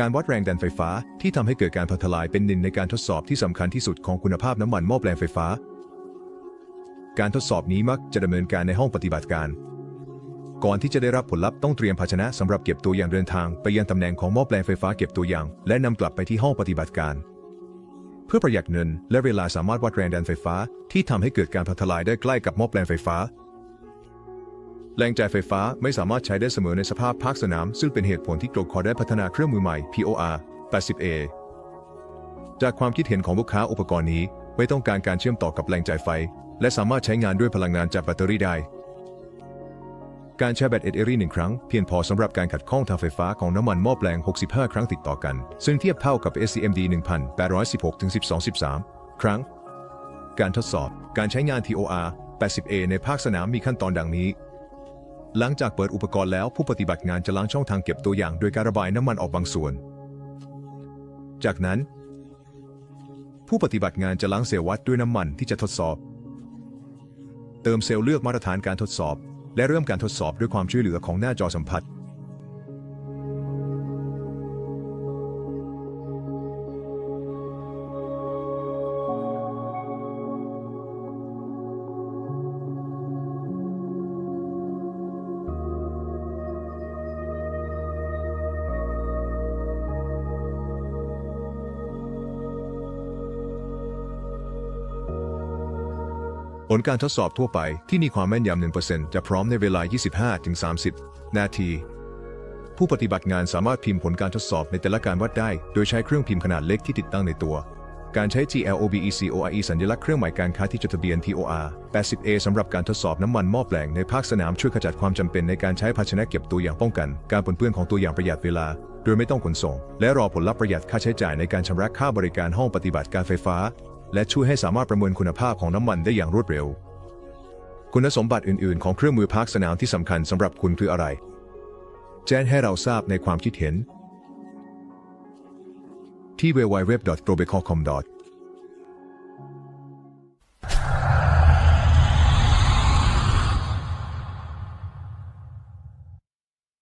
การวัดแรงดันไฟฟ้าที่ทำให้เกิดการพังทลายเป็นหนึ่งในการทดสอบที่สำคัญที่สุดของคุณภาพน้ำมันหม้อแปลงไฟฟ้า การทดสอบนี้มักจะดำเนินการในห้องปฏิบัติการ ก่อนที่จะได้รับผลลัพธ์ต้องเตรียมภาชนะสำหรับเก็บตัวอย่างเดินทาง ไปยังตำแหน่งของหม้อแปลงไฟฟ้าเก็บตัวอย่าง และนำกลับไปที่ห้องปฏิบัติการ เพื่อประหยัดเงิน และเวลาสามารถวัดแรงดันไฟฟ้าที่ทำให้เกิดการพังทลายได้ใกล้กับหม้อแปลงไฟฟ้า แรงจ่ายไฟฟ้าไม่สามารถใช้ได้เสมอในสภาพภาคสนาม ซึ่งเป็นเหตุผลที่โกลคอได้พัฒนาเครื่องมือใหม่ POR 80A จากความคิดเห็นของลูกค้าอุปกรณ์นี้ ไม่ต้องการการเชื่อมต่อกับแรงจ่ายไฟ และสามารถใช้งานด้วยพลังงานจากแบตเตอรี่ได้ การใช้แบตเอเอรี่หนึ่งครั้งเพียงพอสำหรับการขัดข้องทางไฟฟ้าของน้ำมันหม้อแปลง 65 ครั้งติดต่อกัน ซึ่งเทียบเท่ากับ SCMD 1816ถึง1213 ครั้ง การทดสอบ การใช้งาน TOR 80A ในภาคสนามมีขั้นตอนดังนี้ หลังจากเปิดอุปกรณ์แล้วผู้ปฏิบัติงานจะล้างช่องทางเก็บตัวอย่างโดยการระบายน้ำมันออกบางส่วน จากนั้น ผู้ปฏิบัติงานจะล้างเซลล์วัดด้วยน้ำมันที่จะทดสอบ เติมเซลล์เลือกมาตรฐานการทดสอบ และเริ่มการทดสอบด้วยความช่วยเหลือของหน้าจอสัมผัส ผลการทดสอบทั่วไปที่มีความแม่นยำ1%จะพร้อมในเวลา 25-30 นาที ผู้ปฏิบัติงานสามารถพิมพ์ผลการทดสอบในแต่ละการวัดได้ โดยใช้เครื่องพิมพ์ขนาดเล็กที่ติดตั้งในตัว การใช้ GLOBECORE สัญลักษณ์เครื่องหมายการค้าที่จดทะเบียน TOR 80A สำหรับการทดสอบน้ำมันหม้อแปลงในภาคสนามช่วยขจัดความจำเป็นในการใช้ภาชนะเก็บตัวอย่างป้องกัน การปนเปื้อนของตัวอย่างประหยัดเวลา โดยไม่ต้องขนส่ง และรอผลลัพธ์ประหยัดค่าใช้จ่ายในการชำระค่าบริการห้องปฏิบัติการไฟฟ้า และช่วยให้สามารถประเมินคุณภาพของน้ำมันได้อย่างรวดเร็ว คุณสมบัติอื่น ๆ ของเครื่องมือภาคสนามที่สำคัญสำหรับคุณคืออะไร แจ้งให้เราทราบในความคิดเห็นที่ w w w g r o b e c o m c o m